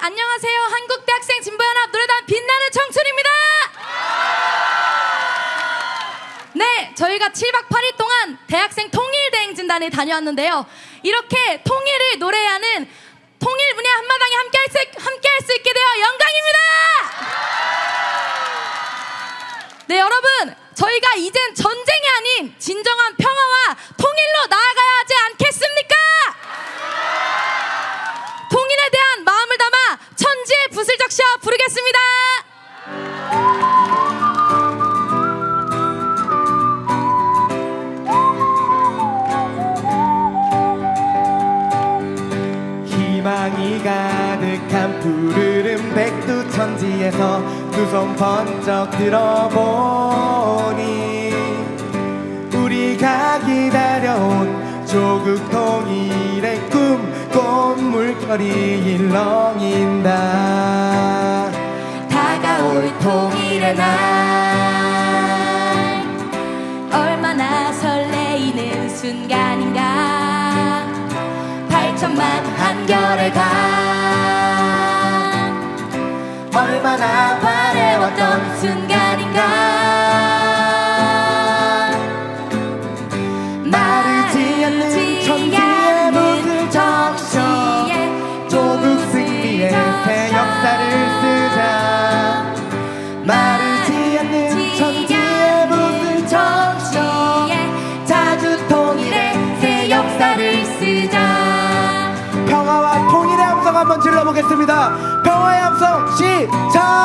안녕하세요. 한국대학생 진보연합 노래단 빛나는 청춘입니다. 네, 저희가 7박 8일 동안 대학생 통일대행진단에 다녀왔는데요. 이렇게 통일을 노래하는 통일 문예 한마당에 함께 할 수, 함께 할 수 있게 되어 영광입니다! 네, 여러분. 저희가 이젠 전쟁이 아닌 진정한 가득한 푸르른 백두 천지에서 두 손 번쩍 들어보니 우리가 기다려온 조국 통일의 꿈 꽃물결이 일렁인다. 다가올 통일의 날 얼마나 설레이는 순간인가. 8천만 한결의 가 얼마나 바래왔던 순간인가. 마르지 않는 천지의 붓을 적셔 조국 승리의 새 역사를 쓰자. 마르지 않는 천지의 붓을 적셔 자주 통일의 새 역사를 한번 질러보겠습니다. 평화의 함성 시작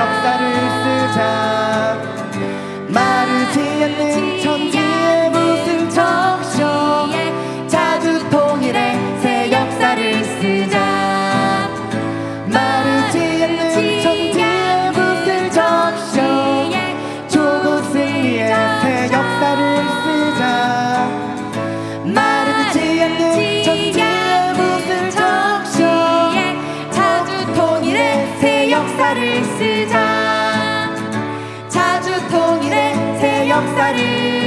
역사를 쓰자. 마르지 않는 천지 역사를 쓰자 자주 통일의 새 역사를